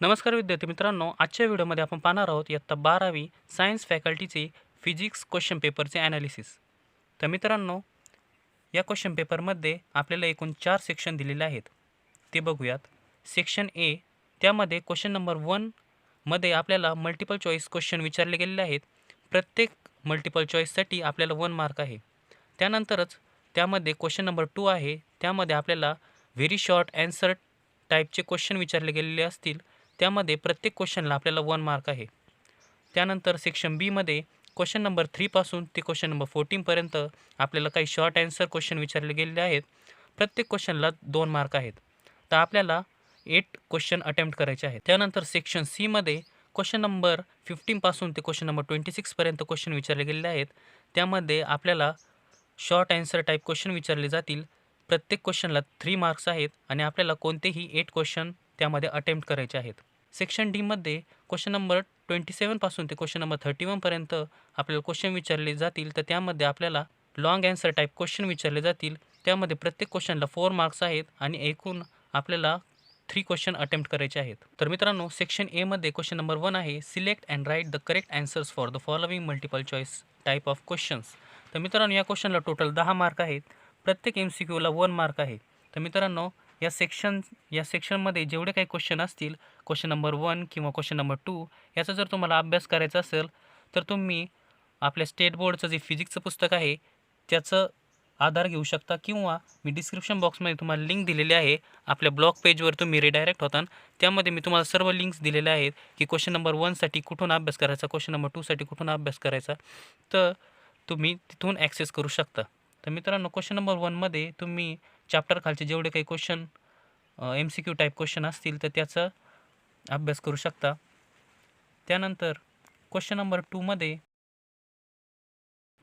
नमस्कार विद्यार्थी मित्रांनो आजच्या व्हिडिओमध्ये आपण पाहणार आहोत इयत्ता बारावी सायन्स फॅकल्टीचे फिजिक्स क्वेश्चन पेपरचे ॲनालिसिस तर मित्रांनो या क्वेश्चन पेपरमध्ये आपल्याला एकूण चार सेक्शन दिलेले आहेत. ते बघूयात. सेक्शन ए त्यामध्ये क्वेश्चन नंबर वनमध्ये आपल्याला मल्टिपल चॉईस क्वेश्चन विचारले गेलेले आहेत. प्रत्येक मल्टिपल चॉईससाठी आपल्याला वन मार्क आहे. त्यानंतरच त्यामध्ये क्वेश्चन नंबर टू आहे. त्यामध्ये आपल्याला व्हेरी शॉर्ट ॲन्सर टाईपचे क्वेश्चन विचारले गेलेले असतील. त्यामध्ये प्रत्येक क्वेश्चनला आपल्याला वन मार्क आहे. त्यानंतर सेक्शन बीमध्ये क्वेश्चन नंबर थ्रीपासून ते क्वेश्चन नंबर फोर्टीनपर्यंत आपल्याला काही शॉर्ट ॲन्सर क्वेश्चन विचारले गेलेले आहेत. प्रत्येक क्वेश्चनला दोन मार्क आहेत. तर आपल्याला एट क्वेश्चन अटेम्प्ट करायचे आहेत. त्यानंतर सेक्शन सीमध्ये क्वेश्चन नंबर फिफ्टीनपासून ते क्वेश्चन नंबर ट्वेंटी सिक्सपर्यंत क्वेश्चन विचारले गेलेले आहेत. त्यामध्ये आपल्याला शॉर्ट ॲन्सर टाईप क्वेश्चन विचारले जातील. प्रत्येक क्वेश्चनला थ्री मार्क्स आहेत आणि आपल्याला कोणतेही एट क्वेश्चन त्यामध्ये अटेम्प्ट करायचे आहेत. सेक्शन डीमध्ये क्वेश्चन नंबर ट्वेंटी सेवनपासून ते क्वेश्चन नंबर थर्टी वनपर्यंत आपल्याला क्वेश्चन विचारले जातील. तर त्यामध्ये आपल्याला लॉंग ॲन्सर टाईप क्वेश्चन विचारले जातील. त्यामध्ये प्रत्येक क्वेश्चनला फोर मार्क्स आहेत आणि एकूण आपल्याला थ्री क्वेश्चन अटेम्प्ट करायचे आहेत. तर मित्रांनो सेक्शन एमध्ये क्वेश्चन नंबर वन आहे select and write the correct answers for the following multiple choice type of questions तर मित्रांनो या क्वेश्चनला टोटल दहा मार्क आहेत. प्रत्येक एम सी क्यूला वन मार्क आहे. तर मित्रांनो या सेक्शन या सेक्शनमध्ये जेवढे काही क्वेश्चन असतील क्वेश्चन नंबर वन किंवा क्वेश्चन नंबर टू याचा जर तुम्हाला अभ्यास करायचा असेल तर तुम्ही आपल्या स्टेट बोर्डचं जे फिजिक्सचं पुस्तक आहे त्याचं आधार घेऊ शकता किंवा मी डिस्क्रिप्शन बॉक्समध्ये तुम्हाला लिंक दिलेली आहे. आपल्या ब्लॉग पेजवर तुम्ही रिडायरेक्ट होता. त्यामध्ये मी तुम्हाला सर्व लिंक्स दिलेले आहेत की क्वेश्चन नंबर वनसाठी कुठून अभ्यास करायचा क्वेश्चन नंबर टूसाठी कुठून अभ्यास करायचा तर तुम्ही तिथून ॲक्सेस करू शकता. तर मित्रांनो क्वेश्चन नंबर वनमध्ये तुम्ही चॅप्टर खालचे जेवढे काही question M C Q type question असतील तर त्याचा अभ्यास करू शकता. त्यानंतर क्वेश्चन नंबर टूमध्ये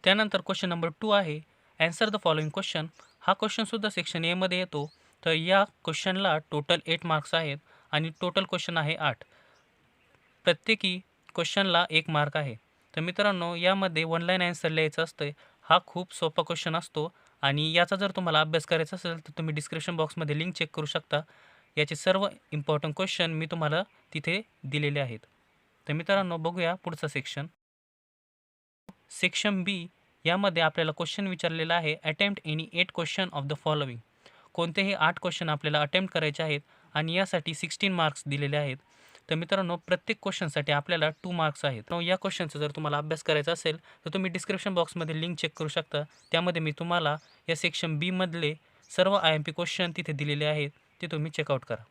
त्यानंतर क्वेश्चन नंबर टू आहे ॲन्सर द फॉलोइंग क्वेश्चन हा क्वेश्चनसुद्धा सेक्शन एमध्ये येतो. तर या क्वेश्चनला टोटल एट मार्क्स आहेत आणि टोटल क्वेश्चन आहे आठ. प्रत्येकी क्वेश्चनला एक मार्क आहे. तर मित्रांनो यामध्ये वन लाईन ॲन्सर लिहायचं असतं हा खूप सोपा क्वेश्चन असतो. आणि याचा जर तुम्हाला अभ्यास करायचा असेल तर तुम्ही डिस्क्रिप्शन बॉक्समध्ये लिंक चेक करू शकता. याचे सर्व इम्पॉर्टंट क्वेश्चन मी तुम्हाला तिथे दिलेले आहेत. तर मित्रांनो बघूया पुढचं सेक्शन सेक्शन बी यामध्ये आपल्याला क्वेश्चन विचारलेला आहे. Attempt any eight question of the following कोणतेही आठ क्वेश्चन आपल्याला अटेम्प्ट करायचे आहेत आणि यासाठी सिक्स्टीन मार्क्स दिलेले आहेत. तर मित्रांनो प्रत्येक क्वेश्चनसाठी आपल्याला टू मार्क्स आहेत. या क्वेश्चनचा जर तुम्हाला अभ्यास करायचा असेल तर तुम्ही डिस्क्रिप्शन बॉक्समध्ये लिंक चेक करू शकता. त्यामध्ये मी तुम्हाला या सेक्शन बीमधले सर्व आय एम पी क्वेश्चन तिथे दिलेले आहेत ते तुम्ही चेकआउट करा.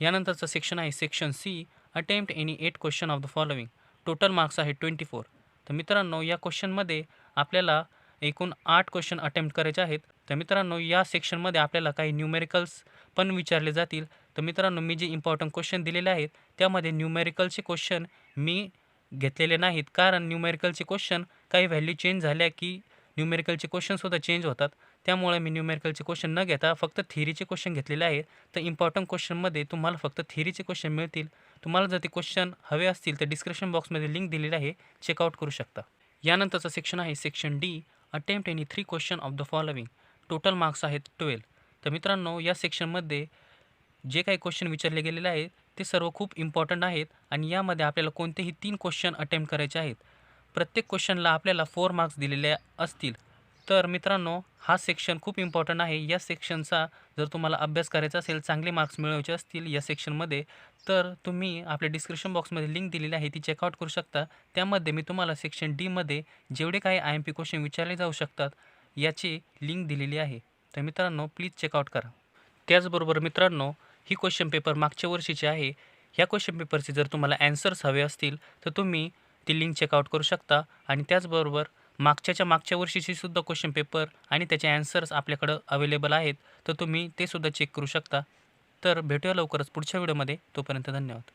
यानंतरचं सेक्शन आहे section C attempt any eight question of the following total marks आहे ट्वेंटी फोर तर मित्रांनो या क्वेश्चनमध्ये आपल्याला एकूण आठ क्वेश्चन अटेम्प्ट करायचे आहेत. तर मित्रांनो या सेक्शनमध्ये आपल्याला काही न्यूमेरिकल्स पण विचारले जातील. तर मित्रांनो मी जे इम्पॉर्टंट क्वेश्चन दिलेले आहेत त्यामध्ये न्यूमेरिकलचे क्वेश्चन मी घेतलेले नाहीत. कारण न्यूमेरिकलचे क्वेश्चन काही व्हॅल्यू चेंज झाल्या की न्यूमेरिकलचे क्वेश्चनसुद्धा चेंज होतात. त्यामुळे मी न्यूमेरिकलचे क्वेश्चन न घेता फक्त थिरीचे क्वेश्चन घेतलेले आहेत. तर इम्पॉर्टंट क्वेश्चनमध्ये तुम्हाला फक्त थिअरीचे क्वेश्चन मिळतील. तुम्हाला जर ते क्वेश्चन हवे असतील तर डिस्क्रिप्शन बॉक्समध्ये लिंक दिलेली आहे. चेकआउट करू शकता. यानंतरचं सेक्शन आहे section D attempt any three question of the following total marks आहेत ट्वेल्व तर मित्रांनो या सेक्शनमध्ये जे काही क्वेश्चन विचारले गेलेले आहेत ते सर्व खूप इम्पॉर्टंट आहेत आणि यामध्ये आपल्याला कोणतेही तीन क्वेश्चन अटेम्प्ट करायचे आहेत. प्रत्येक क्वेश्चनला आपल्याला फोर मार्क्स दिलेले असतील. तर मित्रांनो हा सेक्शन खूप इम्पॉर्टंट आहे. या सेक्शनचा जर तुम्हाला अभ्यास करायचा असेल चांगले मार्क्स मिळवायचे असतील या सेक्शनमध्ये तर तुम्ही आपल्या डिस्क्रिप्शन बॉक्समध्ये लिंक दिलेली आहे ती चेकआउट करू शकता. त्यामध्ये मी तुम्हाला सेक्शन डीमध्ये जेवढे काही आय एम पी क्वेश्चन विचारले जाऊ शकतात याची लिंक दिलेली आहे. तर मित्रांनो प्लीज चेकआउट करा. त्याचबरोबर मित्रांनो ही क्वेश्चन पेपर मागच्या वर्षीची आहे. ह्या क्वेश्चन पेपरचे जर तुम्हाला ॲन्सर्स हवे असतील तर तुम्ही ती लिंक चेकआउट करू शकता. आणि त्याचबरोबर मागच्याच्या मागच्या वर्षीची सुद्धा क्वेश्चन पेपर आणि त्याचे ॲन्सर्स आपल्याकडं अवेलेबल आहेत तर तुम्ही ते सुद्धा चेक करू शकता. तर भेटूया लवकरच पुढच्या व्हिडिओमध्ये तोपर्यंत धन्यवाद.